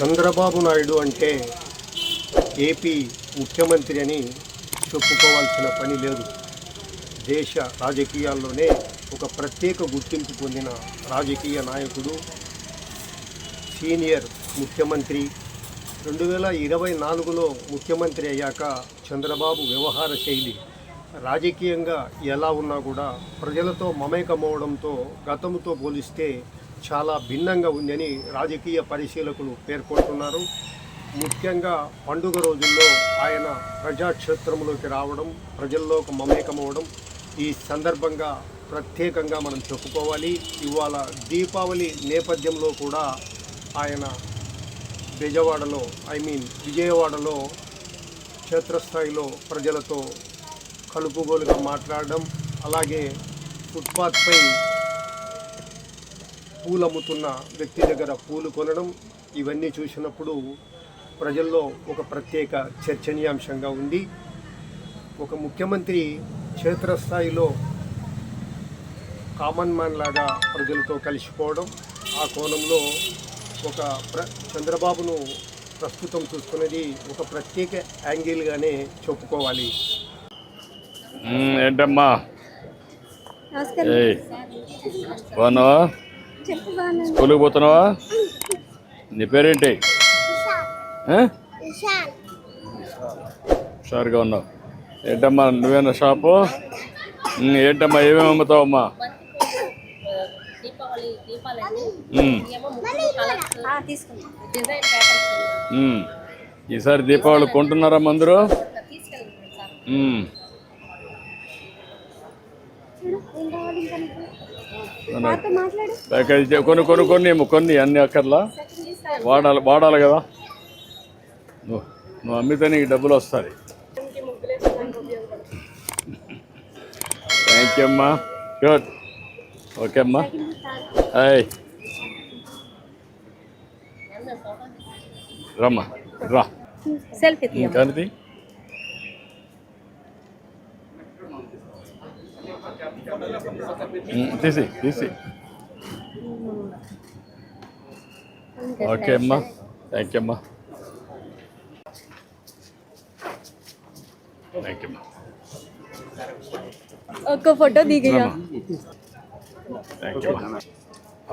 చంద్రబాబు నాయుడు అంటే ఏపీ ముఖ్యమంత్రి అని చెప్పుకోవాల్సిన పని లేదు. దేశ రాజకీయాల్లోనే ఒక ప్రత్యేక గుర్తింపు పొందిన రాజకీయ నాయకుడు సీనియర్ ముఖ్యమంత్రి. రెండు వేల ఇరవై నాలుగులో ముఖ్యమంత్రి అయ్యాక చంద్రబాబు వ్యవహార శైలి రాజకీయంగా ఎలా ఉన్నా కూడా ప్రజలతో మమేకమవడంతో గతంతో పోలిస్తే చాలా భిన్నంగా ఉందని రాజకీయ పరిశీలకులు పేర్కొంటున్నారు. ముఖ్యంగా పండుగ రోజుల్లో ఆయన ప్రజాక్షేత్రంలోకి రావడం ప్రజల్లోకి మమేకమవడం ఈ సందర్భంగా ప్రత్యేకంగా మనం చెప్పుకోవాలి. ఇవాళ దీపావళి నేపథ్యంలో కూడా ఆయన బెజవాడలో ఐ మీన్ విజయవాడలో క్షేత్రస్థాయిలో ప్రజలతో కలుపుగోలుగా మాట్లాడడం అలాగే ఫుట్పాత్పై పూలు అమ్ముతున్న వ్యక్తి దగ్గర పూలు కొనడం ఇవన్నీ చూసినప్పుడు ప్రజల్లో ఒక ప్రత్యేక చర్చనీయాంశంగా ఉంది. ఒక ముఖ్యమంత్రి క్షేత్రస్థాయిలో కామన్ మ్యాన్ లాగా ప్రజలతో కలిసిపోవడం ఆ కోణంలో ఒక ప్ర చంద్రబాబును ప్రస్తుతం చూస్తున్నది ఒక ప్రత్యేక యాంగిల్గానే చెప్పుకోవాలి. మ్మ్, ఏంటమ్మా? బాగున్నావా? స్కూల్కి పోతున్నావా? నీ పేరేంటి? హుషారుగా ఉన్నావు. ఏంటమ్మా నువ్వేనా షాపు? మ్మ్, ఏంటమ్మా ఏమేమి అమ్ముతావమ్మా. ఈసారి దీపావళి కొంటున్నారా అందరూ? కొన్ని కొన్ని కొన్ని కొన్ని అన్ని అక్కర్లా? వాడాలి వాడాలి కదా? నువ్వు నువ్వు అమ్మితే నీకు డబ్బులు వస్తాయి. థ్యాంక్ యూ అమ్మా. గుడ్ ఓకే అమ్మా. హాయ్ రమ్మా రా. సెల్ఫీ తీసి తీసి ఓకే అమ్మా థ్యాంక్ యూ అమ్మా థ్యాంక్ యూ అమ్మా ఒక్క ఫోటో దిగయ్యా థ్యాంక్ యూ అమ్మా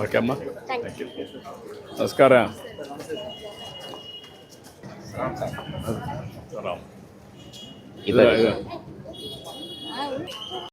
ఓకే అమ్మా థ్యాంక్ యూ నమస్కారం రామ్.